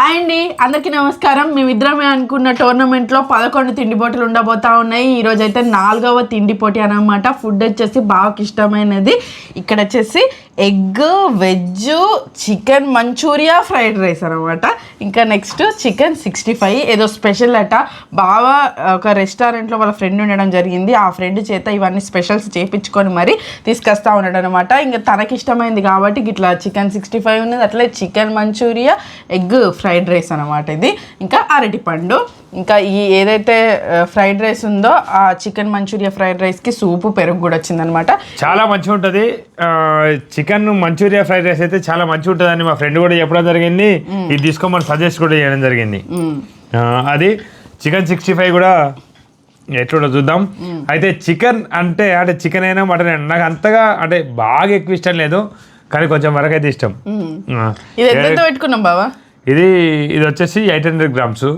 Hi అండి అందరికీ నమస్కారం. మేమిద్దరమే అనుకున్న టోర్నమెంట్లో పదకొండు తిండి పోటీలు ఉండబోతా ఉన్నాయి. ఈరోజు అయితే నాలుగవ తిండి పోటీ అనమాట ఫుడ్ వచ్చేసి బాగా ఇష్టమైనది. ఇక్కడ వచ్చేసి egg veg chicken Manchuria fried rice అనమాట. ఇంకా నెక్స్ట్ చికెన్ సిక్స్టీ ఫైవ్ ఏదో స్పెషల్ అట. బాగా ఒక రెస్టారెంట్లో వాళ్ళ ఫ్రెండ్ ఉండడం జరిగింది. ఆ ఫ్రెండ్ చేత ఇవన్నీ స్పెషల్స్ చేపించుకొని మరి తీసుకొస్తా ఉన్నాడు అనమాట ఇంకా తనకి ఇష్టమైంది కాబట్టి ఇట్లా చికెన్ సిక్స్టీ ఫైవ్ ఉన్నది. అట్లే chicken Manchuria egg fried rice అనమాట ఇది. ఇంకా అరటిపండు. ఇంకా ఈ ఏదైతే ఫ్రైడ్ రైస్ ఉందో ఆ చికెన్ మంచూరియా ఫ్రైడ్ రైస్కి సూపు పెరుగు కూడా వచ్చిందనమాట. చాలా మంచిగా ఉంటుంది చికెన్ మంచూరియా ఫ్రైడ్ రైస్ అయితే చాలా మంచిగా ఉంటుంది అని మా ఫ్రెండ్ కూడా చెప్పడం జరిగింది. ఇది తీసుకోమని సజెస్ట్ కూడా చేయడం జరిగింది. అది చికెన్ సిక్స్టీ ఫైవ్ కూడా ఎట్లుంటో చూద్దాం. అయితే చికెన్ అంటే అంటే చికెన్ అయినా మటన్ అయినా నాకు అంతగా అంటే బాగా ఎక్కువ ఇష్టం లేదు. కానీ కొంచెం వరకు అయితే ఇష్టం పెట్టుకున్నాం బావా? ఇది ఇది వచ్చేసి ఎయిట్ హండ్రెడ్ గ్రామ్స్.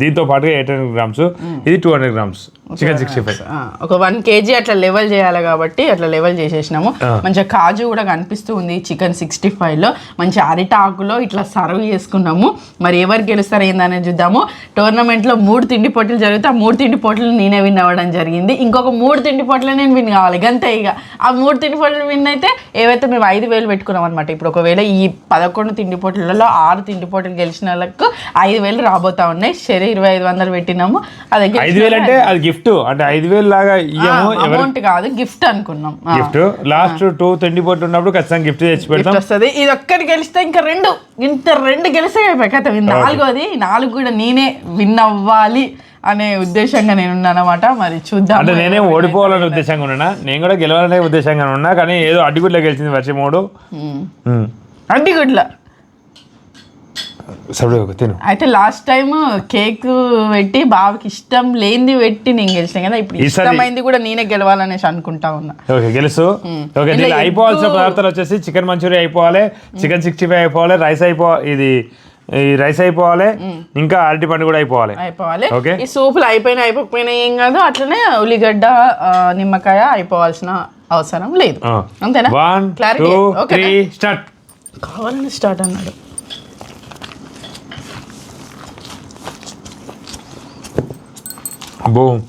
దీంతో పాటుగా ఎయిట్ హండ్రెడ్ గ్రామ్స్. ఇది two hundred grams. Chicken sixty five. ఒక వన్ కేజీ అట్లా లెవెల్ చేయాలి కాబట్టి అట్లా లెవెల్ చేసేసినాము. మంచిగా కాజు కూడా కనిపిస్తూ ఉంది చికెన్ సిక్స్టీ ఫైవ్లో మంచి అరిటాకులో ఇట్లా సర్వ్ చేసుకున్నాము. మరి ఎవరు గెలుస్తారు ఏందనేది చూద్దాము. టోర్నమెంట్లో మూడు తిండి పోటీలు జరిగితే ఆ మూడు తిండి పోటీలు నేనే విన్ అవ్వడం జరిగింది. ఇంకొక మూడు తిండి పోటీలు నేను విన్ కావాలి గంతే ఇక. ఆ మూడు తిండి పోటీలు విన్ అయితే ఏవైతే మేము ఐదు వేలు పెట్టుకున్నాం అనమాట ఇప్పుడు ఒకవేళ ఈ పదకొండు తిండి పోటీలలో ఆరు తిండి పోటీలు గెలిచిన వాళ్ళకు ఐదు వేలు రాబోతా ఉన్నాయి. సరే ఇరవై ఐదు వందలు పెట్టినాము. అదే ఐదు వేలు అంటే అది గిఫ్ట్ అంటే ఐదు వేలు లాగా ఇయ్యము. అమౌంట్ కాదు గిఫ్ట్ అనుకున్నాం. గిఫ్ట్. లాస్ట్ టూ ట్వంటీ పోటీ ఉన్నప్పుడు ఖచ్చితంగా గిఫ్ట్ తెచ్చి పెడతాం. వస్తుంది. ఇది ఒక్కటి గెలిస్తే ఇంకా రెండు. ఇంత రెండు గెలిస్తే కథ నాలుగోది నాలుగు కూడా నేనే విన్ అవ్వాలి అనే ఉద్దేశంగా నేను అనమాట మరి చూద్దాం అంటే నేనే ఓడిపోవాలనే ఉద్దేశంగా ఉన్నా నేను కూడా గెలవాలనే ఉద్దేశంగా ఉన్నా కానీ ఏదో అడ్డుగుడ్లో గెలిచింది వర్షం మూడు అంటే గుడ్ల సరే తిను అయితే లాస్ట్ టైం కేక్ పెట్టి బావకి ఇష్టం లేనిది పెట్టి నేను గెలిచాను కదా ఇప్పుడు ఇష్టమైంది కూడా నేనే గెలవాలనేసి అనుకుంటా ఉన్నా. ఓకే గెలుసు. ఓకే దీనిలో అయిపోవాల్సిన పదార్థాలు వచ్చేసి చికెన్ మంచూరియా అయిపోవాలి చికెన్ సిక్స్టీ ఫైవ్ అయిపోవాలి రైస్ అయిపో ఇది ఈ రైస్ అయిపోవాలి ఇంకా అరటి పండు కూడా అయిపోవాలి. అయిపోవాలి. ఓకే. ఈ సూపులు అయిపోయినా అయిపోకపోయినా ఏం కాదు అట్లనే ఉల్లిగడ్డ నిమ్మకాయ అయిపోవాల్సిన అవసరం లేదు. అంతేనా? వన్ టూ త్రీ స్టార్ట్ కావాలని స్టార్ట్ అన్నాడు. బూమ్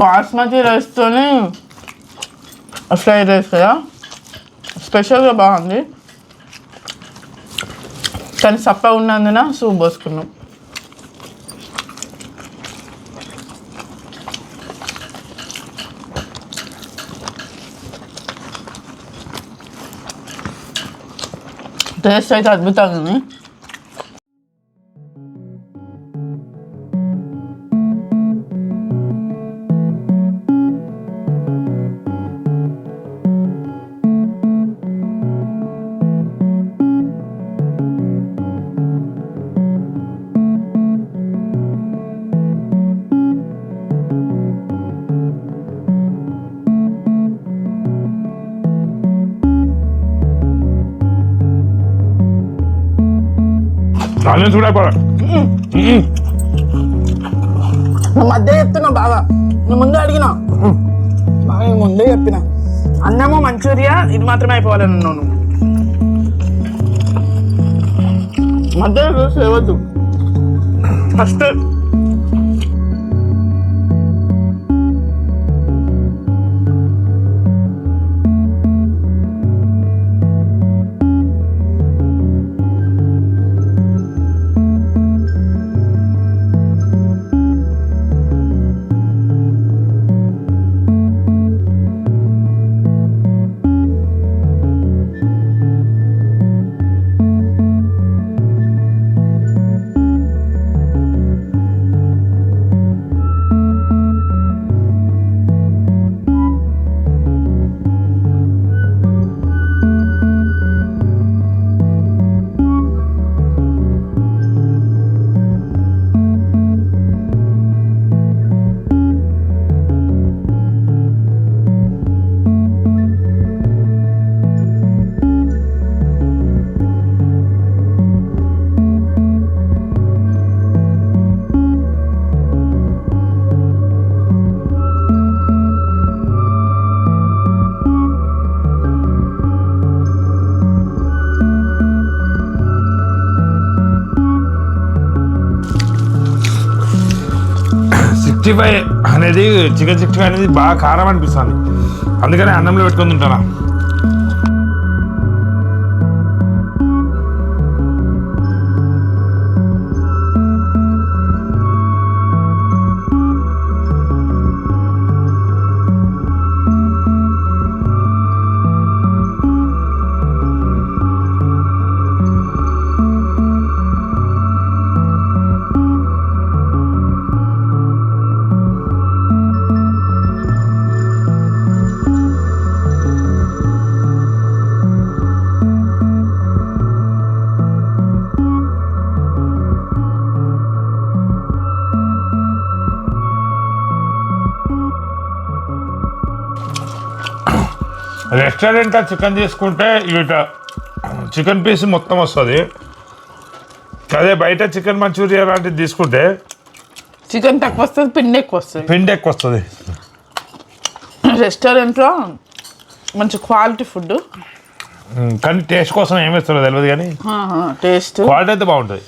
బాస్మతి రైస్తోని ఫ్రైడ్ రైస్ కదా స్పెషల్గా బాగుంది కానీ సప్ప ఉన్నందున సూప్ పోసుకున్నాం టేస్ట్ అయితే అద్భుతంగా ఉంది సైలెన్స్ కూడా అయిపోవాలి నువ్వు మధ్య చెప్తున్నా బాగా నువ్వు ముందే అడిగినా? బాగా ముందే చెప్పిన. అన్నము మంచూరియా ఇది మాత్రమే అయిపోవాలని అన్నాను నువ్వు. మధ్యలో చూసి లేవద్దు ఫస్ట్ సిక్స్టీ ఫైవ్ అనేది చికెన్ సిక్స్టీ ఫైవ్ అనేది బాగా కారం అనిపిస్తుంది. అందుకని అన్నంలో పెట్టుకొని తింటారా రెస్టారెంట్ చికెన్ తీసుకుంటే ఇట చికెన్ పీస్ మొత్తం వస్తుంది. అదే బయట చికెన్ మంచూరియా లాంటిది తీసుకుంటే చికెన్ తక్కువ వస్తుంది పిండి ఎక్కువ వస్తుంది. పిండి ఎక్కువ వస్తుంది. రెస్టారెంట్లో మంచి క్వాలిటీ ఫుడ్ కానీ టేస్ట్ కోసం ఏమి ఇస్తారో తెలియదు కానీ టేస్ట్. క్వాలిటీ అయితే బాగుంటుంది.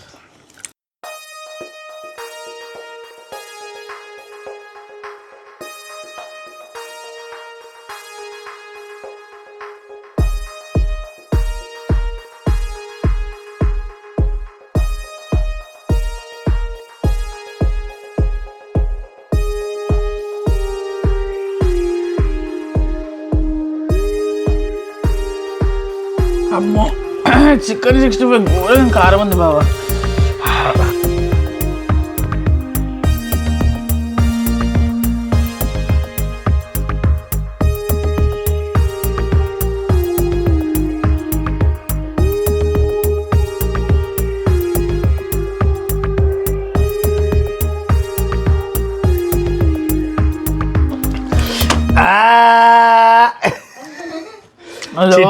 చికెన్ సిక్స్టీ ఫైవ్ ఘోరం కారం ఉంది బాబా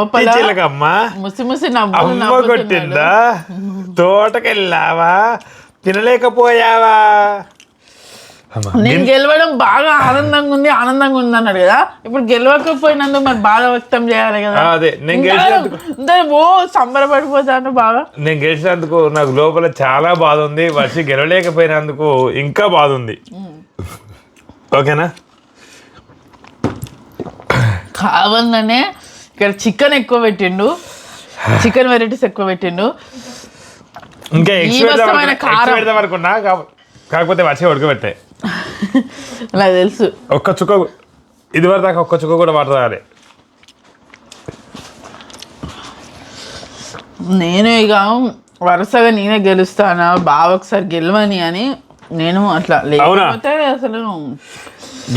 చిలకమ్మ ముసి ముసి అమ్మ. కొట్టిందా? తోటకెళ్ళావా? తినలేకపోయావా? నేను గెలవడం బాగా ఆనందంగా ఉంది ఆనందంగా ఉంది అన్నాడు కదా. ఇప్పుడు గెలవకపోయినందుకు మరి బాధ వ్యక్తం చేయాలి కదా. అదే, నేను గెలిచినందుకు- ఓ సంబరపడిపోతాను బాగా నేను గెలిచినందుకు నాకు లోపల చాలా బాధ ఉంది. వర్షి గెలవలేకపోయినందుకు ఇంకా బాధ ఉంది. ఓకేనా? కావాలనే ఇక్కడ చికెన్ ఎక్కువ పెట్టిండు. చికెన్ వెరైటీస్ ఎక్కువ పెట్టిండు. ఇంకా. పెడదాం అనుకున్నా కాకపోతే వర్షం ఉడకబెట్టాయి నాకు తెలుసు. ఒక్క చుక్క ఇది వరకు దాకా ఒక్క చుక్క కూడా వాటర్ తాగాలి నేను ఇక వరుసగా నేనే గెలుస్తానా బావ ఒకసారి గెలవని అని నేను అట్లా? లేకపోతే అసలు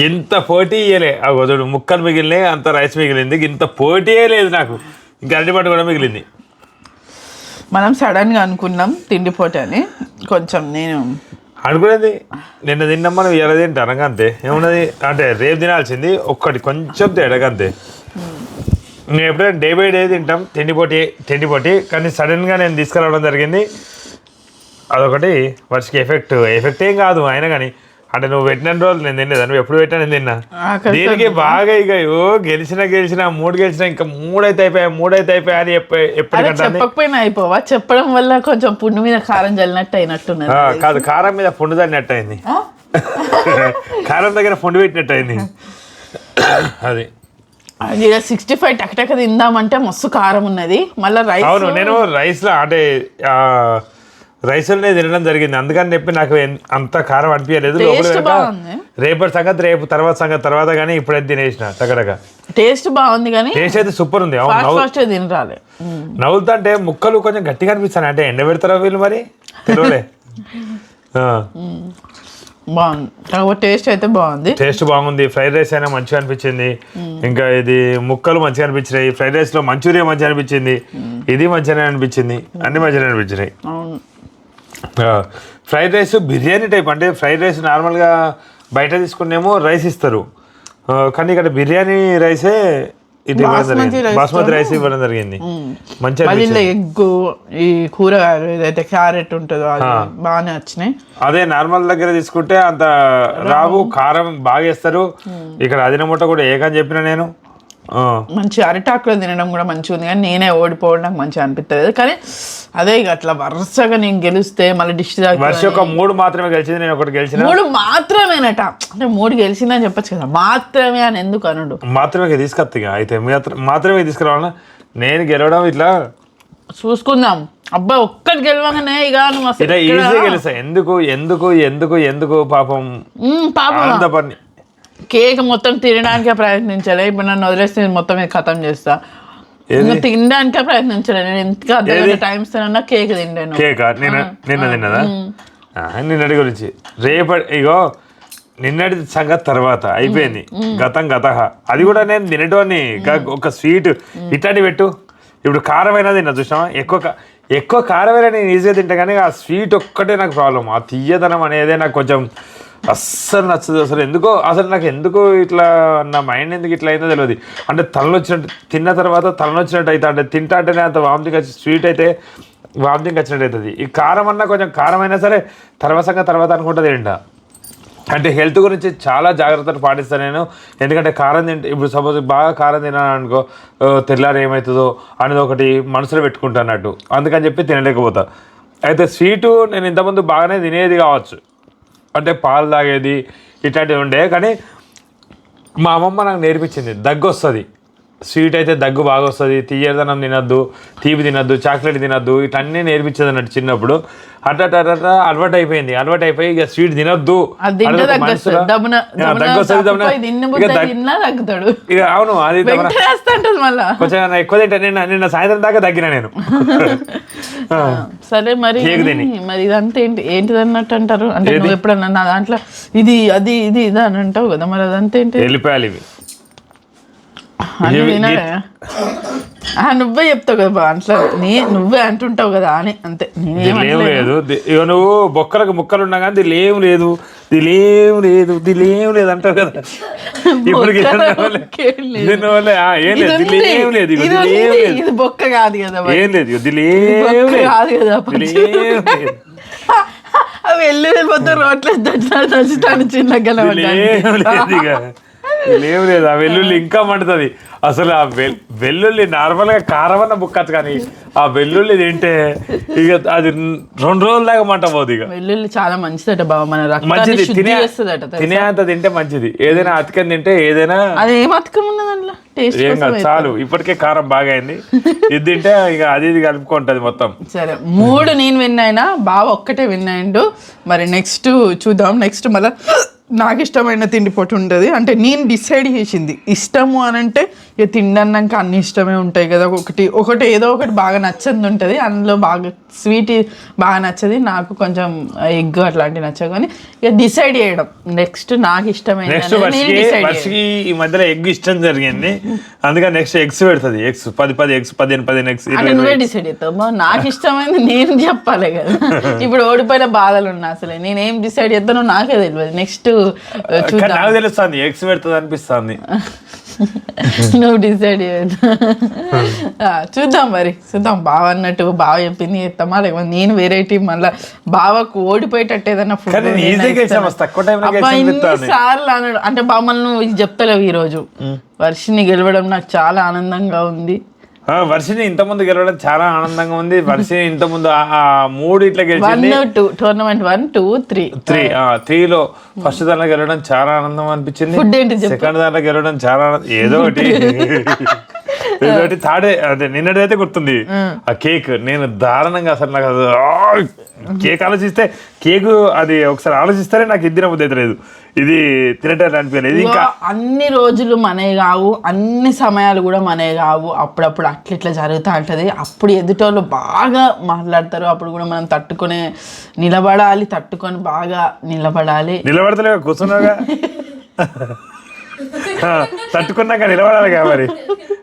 ఇంత పోటీ ఇయ్యలే. ఆ వదుడు ముక్కలు మిగిలినాయి అంత రైస్ మిగిలింది. ఇంత పోటీయే లేదు నాకు. ఇంకా అరటిపట్టు కూడా మిగిలింది. మనం సడన్గా అనుకున్నాం తిండిపోటీ అని. కొంచెం నేను అనుకునేది నిన్న తిన్నాం మనం ఇలా తింటే అనగంతే ఏమున్నది? అంటే రేపు తినాల్సింది ఒక్కటి కొంచెం తేడాగంతే నేను ఎప్పుడైనా డే బై డే తింటాం తిండిపోటీ తిండిపోటీ కానీ సడన్గా నేను తీసుకురావడం జరిగింది. అదొకటి వర్షకి ఎఫెక్ట్ ఎఫెక్ట్ ఏం కాదు అయినా కానీ. అంటే నువ్వు పెట్టిన రోజులు నేను తినలేదు? నువ్వు ఎప్పుడు పెట్టా నేను తిన్నా? దీనికి బాగా ఇక ఓ గెలిచిన గెలిచిన మూడు గెలిచిన ఇంకా మూడైతే అయిపోయా మూడైతే అయిపోయా అని చెప్పకపోయినా అయిపోవా? చెప్పడం వల్ల కొంచెం పుండు మీద కారం జల్లినట్టు అయినట్టున్నది. ఆ, కాదు కారం మీద పుండు తన్నట్టు అయింది? కారం దగ్గర పుండు పెట్టినట్టు అయింది. అది. సిక్స్టీ ఫైవ్ టక్ తిందామంటే మస్తు కారం ఉన్నది. మళ్ళీ రైస్ అవును నేను రైస్లో అంటే రైస్లోనే తినడం జరిగింది. అందుకని చెప్పి నాకు అంత కారం అనిపించలేదు. రేపటి సంగతి రేపు తర్వాత సంగతి తర్వాత కానీ ఇప్పుడైతే తినేసిన టగడగ టేస్ట్ బాగుంది కానీ టేస్ట్ అయితే సూపర్ ఉంది. తినరాలే. నవ్వుతుంటే ముక్కలు కొంచెం గట్టిగా అనిపిస్తాను అంటే ఎండ పెడతారా వీళ్ళు మరి? తెలియలే బాగుంది. కాకపోతే టేస్ట్ అయితే బాగుంది. టేస్ట్ బాగుంది. ఫ్రైడ్ రైస్ అయినా మంచిగా అనిపించింది. ఇంకా ఇది ముక్కలు మంచిగా అనిపించినాయి. ఫ్రైడ్ రైస్లో మంచూరియా మంచిగా అనిపించింది. ఇది మంచిగానే అనిపించింది. అన్ని మంచిగానే అనిపించినాయి. అవును. ఫ్రైడ్ రైస్ బిర్యానీ టైప్ అంటే ఫ్రైడ్ రైస్ నార్మల్గా బయట తీసుకునేమో రైస్ ఇస్తారు. కానీ ఇక్కడ బిర్యానీ రైసే ఇది బాస్మతి రైస్ ఇవ్వడం జరిగింది. మంచిగా మళ్ళీ అనిపించింది. ఎగ్ ఈ కూరగాయలు ఏదైతే క్యారెట్ ఉంటుందో అది బాగానే వచ్చినాయి. అదే నార్మల్ దగ్గర తీసుకుంటే అంత రావు కారం బాగా వేస్తారు. ఇక్కడ అదినముట్ట కూడా ఏకని చెప్పిన నేను. మంచి అరిటాకులో తినడం కూడా మంచిగా ఉంది. కానీ నేనే ఓడిపోవడం నాకు మంచిగా అనిపిస్తుంది కానీ అదే ఇక అట్లా వరుసగా నేను గెలిస్తే మళ్ళీ డిష్ ఒక మూడు మాత్రమే గెలిచింది నేను ఒకటి గెలిచిన? మూడు మాత్రమేనట. అంటే మూడు గెలిచిందని చెప్పొచ్చు కదా. మాత్రమే అని ఎందుకు అనుడు? మాత్రమే తీసుకొస్తా ఇక. అయితే మాత్ర- మాత్రమే తీసుకురావాలా? నేను గెలవడం ఇట్లా? చూసుకుందాం. అబ్బాయి ఒక్కటి గెలవగానే ఇక నువ్వు ఈజీగా గెలుస్తా. ఎందుకు ఎందుకు ఎందుకు ఎందుకు పాపం? పాపం కేక్ మొత్తం తినడానికే ప్రయత్నించాలి. ఇప్పుడు నన్ను వదిలేస్తే నేను మొత్తం ఖతం చేస్తా. ఇంకా తినడానికే ప్రయత్నించాలి. నేను ఎంత టైం కేక్ తిండాను. కేక? నిన్న నిన్న తిన్నదా? నిన్నటి గురించి. రేపటి ఇగో నిన్నటి సంగతి తర్వాత అయిపోయింది. గతం గత అది కూడా నేను తినటోని ఒక స్వీట్. ఇట్లాంటి పెట్టు. ఇప్పుడు కారమైన తిన్నా చూసావా ఎక్కువ ఎక్కువ కారమైన నేను ఈజీగా తింటా కానీ ఆ స్వీట్ ఒక్కటే నాకు ప్రాబ్లం ఆ తీయదనం అనేదే నాకు కొంచెం అస్సలు నచ్చదు అసలు. ఎందుకో అసలు నాకు ఎందుకు ఇట్లా నా మైండ్ ఎందుకు ఇట్లా అయిందో తెలియదు అంటే తలనొచ్చినట్టు తిన్న తర్వాత తలనొచ్చినట్టు అయితే అంటే తింటా అంటేనే అంత వామిటింగ్ వచ్చి స్వీట్ అయితే వామిటింగ్ వచ్చినట్టు అవుతుంది ఈ కారం అన్నా కొంచెం కారం అయినా సరే తర్వాతంగా తర్వాత అనుకుంటుంది ఏంటా? అంటే హెల్త్ గురించి చాలా జాగ్రత్తలు పాటిస్తాను నేను. ఎందుకంటే కారం తింటే ఇప్పుడు సపోజ్ బాగా కారం తిన్నాను అనుకో ఏమవుతుందో అనేది ఒకటి మనసులో పెట్టుకుంటాను అన్నట్టు. అందుకని చెప్పి తినలేకపోతా. అయితే స్వీటు నేను ఇంతకుముందు బాగానే తినేది కావచ్చు. అంటే పాలు తాగేది ఇట్లాంటివి ఉండే కానీ మా అమ్మమ్మ నాకు నేర్పించింది దగ్గు వస్తుంది స్వీట్ అయితే దగ్గు బాగా వస్తుంది తీయదనం తినద్దు తీపి తినద్దు చాక్లెట్ తినద్దు ఇట్లన్నీ నేర్పించేది అన్నట్టు చిన్నప్పుడు. అట్లా అట్లా అలవాటు అయిపోయింది. అలవాటు అయిపోయి ఇక స్వీట్ తినద్దు. ఇక అవును అది కొంచెం ఎక్కువ తింటా నిన్న నిన్న సాయంత్రం దాకా తగ్గిన నేను. సరే మరి. మరి ఇదంతా ఏంటి ఏంటిది అన్నట్టు అంటారు? అంటే నువ్వు ఎప్పుడన్నా నా దాంట్లో ఇది అది ఇది ఇది అని అంటావు కదా మరి అదంతా ఏంటి? వెళ్ళిపోయాలి ఇవి. నువ్వే చెప్తావు కదా అట్లా నీ నువ్వే అంటుంటావు కదా అని అంతే. నేనేం లేదు. ఇక నువ్వు బొక్కలకు ముక్కలు ఉన్నా కానీ దీనిలో ఏం లేదు. దీనిలో ఏం లేదు. దీనిలో ఏం లేదు అంటావు కదా. ఇప్పుడు ఏం లేదు. దీని ఆ, ఇది బొక్క కాదు కదా. ఏం లేదు. ఇది ఏం కాదు కదా అవి వెళ్ళి వెళ్ళిపోతే రోడ్లు దంచుతాను చిన్న ఏం లేదు ఆ వెల్లుల్లి ఇంకా మండుతుంది. అసలు ఆ వెల్ వెల్లుల్లి నార్మల్గా కారమన్న బుక్కచ్చు కానీ ఆ వెల్లుల్లి తింటే ఇక అది రెండు రోజుల దాకా మంట పోదు ఇక. వెల్లుల్లి చాలా మంచిదట బాబా మన మంచిది తినే? తినే అంత తింటే మంచిది. ఏదైనా అతికని తింటే ఏదైనా అది ఏం అతకం ఉన్నది అందులో? ఏం కాదు చాలు. ఇప్పటికే కారం బాగా అయింది. ఇది తింటే ఇక అది ఇది కలుపుకుంటది మొత్తం. సరే మూడు నేను విన్ అయినా బావ ఒక్కటే విన్ అయిండు. మరి నెక్స్ట్ చూద్దాం. నెక్స్ట్ మళ్ళీ నాకు ఇష్టమైన తిండి పొట్టు ఉంటుంది. అంటే నేను డిసైడ్ చేసింది. ఇష్టము అని అంటే ఇక తిండన్నాక అన్ని ఇష్టమే ఉంటాయి కదా. ఒకటి ఒకటి ఏదో ఒకటి బాగా నచ్చంది ఉంటుంది. అందులో బాగా స్వీట్ బాగా నచ్చది. నాకు కొంచెం ఎగ్ అట్లాంటివి నచ్చవు కానీ ఇక డిసైడ్ చేయడం. నెక్స్ట్ నాకు ఇష్టమైన ఈ మధ్యలో ఎగ్ ఇష్టం జరిగింది. అందుకని నెక్స్ట్ ఎగ్స్ పెడుతుంది. ఎగ్స్ పది పది ఎగ్స్ పదిహేను పదిహేను ఎగ్స్ నువ్వే డిసైడ్ చేస్తావు. నాకు ఇష్టమైంది నేను చెప్పాలి కదా. ఇప్పుడు ఓడిపోయిన బాధలు ఉన్నా అసలే. నేనేం డిసైడ్ చేస్తానో నాకే తెలియదు. నెక్స్ట్ నాకు తెలుస్తుంది ఎగ్స్ పెడుతుంది అనిపిస్తుంది. నువ్వు డిసైడ్ చూద్దాం మరి. చూద్దాం. బావ అన్నట్టు బావ చెప్పింది చేస్తామా లేకపోతే నేను వెరైటీ మళ్ళీ బావకు ఓడిపోయేటట్టు ఏదైనా ఫుడ్. సార్లు అన్నాడు. అంటే బామ్మలు నువ్వు ఇది చెప్తలేవు ఈ రోజు వర్షిని గెలవడం నాకు చాలా ఆనందంగా ఉంది. వర్షిని ఇంత ముందు గెలవడం చాలా ఆనందంగా ఉంది. వర్షిని ఇంత ముందు మూడు ఇట్లా గెలిచింది. Tournament one two three three త్రీలో ఫస్ట్ దాంట్లో గెలవడం చాలా ఆనందం అనిపించింది. సెకండ్ దాంట్లో గెలవడం చాలా ఏదో ఒకటి. ఏదో ఒకటి థర్డ్ అదే నిన్నటిదైతే గుర్తుంది. ఆ కేక్ నేను దారుణంగా అసలు నాకు కేక్ ఆలోచిస్తే కేక్ అది ఒకసారి ఆలోచిస్తేనే నాకు ఇది తినబుద్ధి అయితే లేదు. ఇది తినటానికి అనిపించలేదు. ఇంకా అన్ని రోజులు మనే కావు అన్ని సమయాలు కూడా మనే కావు. అప్పుడప్పుడు అట్లా ఇట్లా జరుగుతూ ఉంటుంది. అప్పుడు ఎదుటోళ్ళు బాగా మాట్లాడతారు. అప్పుడు కూడా మనం తట్టుకునే నిలబడాలి తట్టుకొని బాగా నిలబడాలి. నిలబడతలేగా కూర్చున్నావుగా? తట్టుకున్నాక నిలబడాలిగా మరి.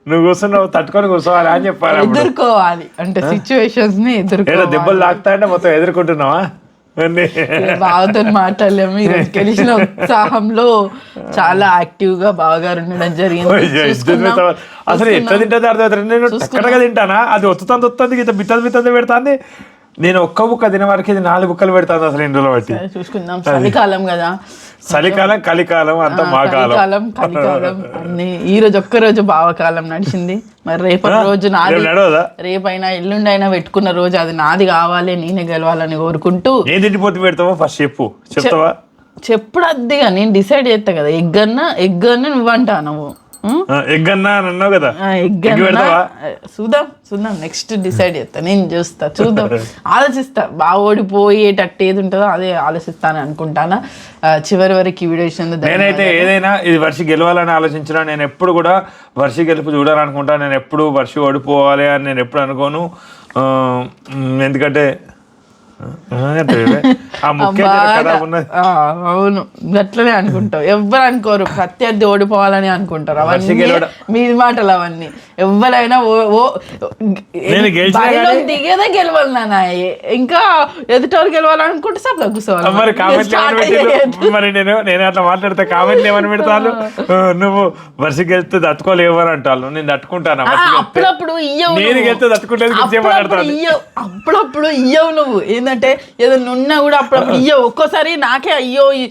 నువ్వు కూర్చున్నావు తట్టుకొని కూర్చోవాలి అని చెప్పాలి ఎదుర్కోవాలి. అంటే సిచ్యువేషన్స్ని ఎదుర్కోవాలి. దెబ్బలు తాకుతా అంటే మొత్తం ఎదుర్కొంటున్నావా. బావతో మాట్లాడలేము. ఈరోజు గెలిచిన ఉత్సాహంలో చాలా యాక్టివ్గా బావగారు ఉండడం జరిగింది. అసలు ఎట్లా తింటుంది అర్థం నేను చక్కగా తింటానా? అది ఒత్తుతుంది ఒత్తుంది ఇంత బిత్తది బిత్తది పెడతాంది. నేను ఒక్క బుక్క తిన వరకు ఇది నాలుగు బుక్కలు పెడతాను అసలు ఇందులో బట్టి. చూసుకుందాం. చలికాలం కదా. చలికాలం కలికాలం అంతా మా కాలం కలికాలం అన్ని ఈ రోజు ఒక్క రోజు భావకాలం నడిచింది. మరి రేపటి రోజు నాది. రేపైనా ఎల్లుండి అయినా పెట్టుకున్న రోజు అది నాది కావాలి నేనే గెలవాలని కోరుకుంటూ. ఏం తిండిపోతు పెడతావో ఫస్ట్ చెప్పు. చెప్తావా? చెప్పుడు అద్దిగా నేను డిసైడ్ చేస్తా కదా ఎగ్ అన్నా ఎగ్ అన్న నువ్వంటా నువ్వు. ఉం? ఆ, ఎగ్ అన్నా అని అన్నావు కదా? ఎగ్ చూద్దాం చూద్దాం. నెక్స్ట్ డిసైడ్ చేస్తా. నేను చూస్తా. చూద్దాం. ఆలోచిస్తా. బాగా ఓడిపోయేటట్టు ఏది ఉంటుందో అదే ఆలోచిస్తాను అనుకుంటానా? చివరి వరకు ఈ వీడియో ఇచ్చిన నేనైతే ఏదైనా ఇది వర్షి గెలవాలని ఆలోచించిన నేను ఎప్పుడు కూడా వర్షి గెలుపు చూడాలనుకుంటా. నేను ఎప్పుడు వర్షి ఓడిపోవాలి అని నేను ఎప్పుడు అనుకోను. ఎందుకంటే అవును. గట్లనే అనుకుంటావు. ఎవ్వరు అనుకోరు. ప్రత్యర్థి ఓడిపోవాలని అనుకుంటారు. అవన్నీ. మీది మాటలు అవన్నీ. ఎవరైనా ఓ- దిగేదే గెలవాలి నాన్న. ఇంకా ఎదుటోరు గెలవాలనుకుంటే సబ్లో కూర్చోవాలి. మరి నేను నేను అట్లా మాట్లాడితే కామెంట్లు ఏమని పెడతాను నువ్వు వర్షి గెలిస్తే తట్టుకోలేవు అని అంటాను నేను తట్టుకుంటాను? అప్పుడప్పుడు ఇయ్యవు నేను. గెలిస్తే తట్టుకుంటేది గురించి అప్పుడప్పుడు ఇయ్యవు. అప్పుడప్పుడు ఇయ్యవు నువ్వు. ఏంటంటే ఏదైనా ఉన్నా కూడా అప్పుడప్పుడు అయ్యో ఒక్కోసారి నాకే అయ్యో ఈ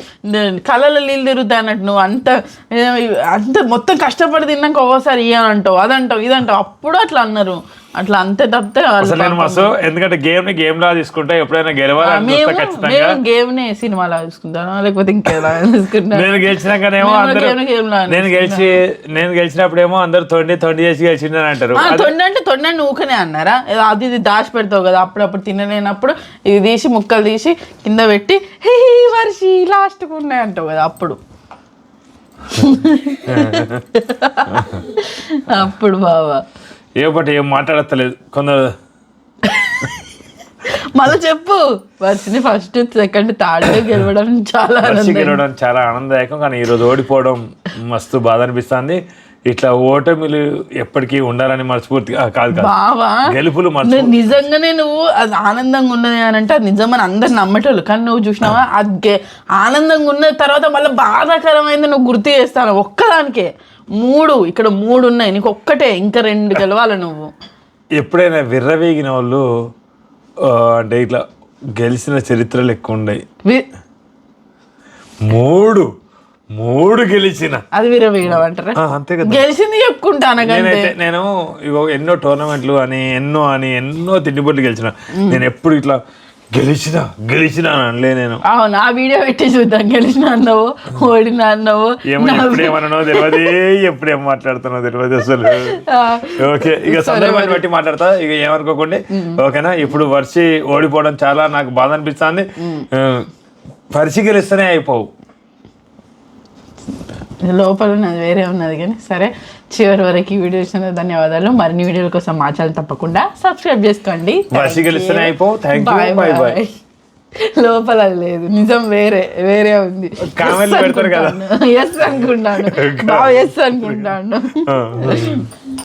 కళ్ళలో నీళ్ళు తిరుగుతాయి అన్నట్టు నువ్వు అంత అంత మొత్తం కష్టపడి తిన్నాక ఒక్కోసారి ఇయ్యనంటావు అదంటావు ఇదంటావు. అప్పుడు అట్లా అన్నారు. అట్లా అంతే తప్పితే అసలు నేను మస్తు ఎందుకంటే గేమ్ని గేమ్ లా తీసుకుంటా ఎప్పుడైనా గెలవాలని ఖచ్చితంగా. గేమ్ నే సినిమాలా చూసుకుంటాను? లేకపోతే ఇంకేలా చూసుకుంటాను? నేను గెలిచినాకనేమో అందరూ లా నేను గెలిచి నేను గెలిచినప్పుడేమో అందరు తొండి తొండి చేసి గెలిచిందని అంటారు. తొండి అంటే తొండి అని ఊకనే అన్నారా? అది ఇది దాచి పెడతావు కదా అప్పుడప్పుడు తినలేనప్పుడు ఇది తీసి ముక్కలు తీసి కింద పెట్టి హే వర్షి లాస్ట్కి ఉన్నాయి అంటావు కదా అప్పుడు. అప్పుడు బావా. ఏ ఒకటి ఏం మాట్లాడతలేదు. కొందరు మళ్ళీ చెప్పు. వర్షిని ఫస్ట్ సెకండ్ థర్డ్ గెలవడం చాలా గెలవడం చాలా ఆనందదాయకం. కానీ ఈరోజు ఓడిపోవడం మస్తు బాధ అనిపిస్తుంది. ఇట్లా ఓటమిలు ఎప్పటికీ ఉండాలని మనస్ఫూర్తిగా కాదు కాదు. బావా గెలుపులు నిజంగానే నువ్వు అది ఆనందంగా ఉన్నది అని అంటే అది నిజమని అందరు నమ్మటోళ్ళు. కానీ నువ్వు చూసినావా? అది ఆనందంగా ఉన్న తర్వాత మళ్ళీ బాధాకరమైంది నువ్వు గుర్తు చేస్తాను. ఒక్కదానికే. మూడు ఇక్కడ మూడు ఉన్నాయి. నీకు ఒక్కటే. ఇంకా రెండు గెలవాలి నువ్వు. ఎప్పుడైనా విర్రవేగిన వాళ్ళు అంటే ఇట్లా గెలిచిన చరిత్రలు ఎక్కువ ఉన్నాయి. మూడు. మూడు గెలిచిన. అది విరవీయడం అంటారా? అంతే కదా. గెలిచింది చెప్పుకుంటాను నేనైతే నేను ఇగో ఎన్నో టోర్నమెంట్లు అని ఎన్నో అని ఎన్నో తిండిపోట్లు గెలిచిన. నేను ఎప్పుడు ఇట్లా గెలిచిన గెలిచిన అని అనలే నేను. అవును? ఆ వీడియో పెట్టి చూద్దాం. గెలిచిన అన్నావు ఓడిన అన్నావు? ఏమో ఎప్పుడు ఏమన్నానో తెలియదు ఎప్పుడు ఏం మాట్లాడుతానో తెలియదు అసలు. ఓకే ఇక సందర్భాన్ని బట్టి మాట్లాడతా ఇక ఏమనుకోకండి. ఓకేనా? ఇప్పుడు వర్షి ఓడిపోవడం చాలా నాకు బాధ అనిపిస్తుంది. పరిచి గెలిస్తేనే అయిపోవు. లోపల ఉన్నది వేరే ఉన్నది కానీ సరే చివరి వరకు ఈ వీడియో ఇచ్చిన ధన్యవాదాలు. మరిన్ని వీడియోల కోసం మా ఛానల్ తప్పకుండా సబ్స్క్రైబ్ చేసుకోండి. వర్షి గెలిస్తేనే అయిపోవు. థ్యాంక్ యూ బై బాయ్ లోపల లేదు. నిజం వేరే వేరే ఉంది. ఎస్ అనుకుంటాను. బాగా ఎస్ అనుకుంటాను.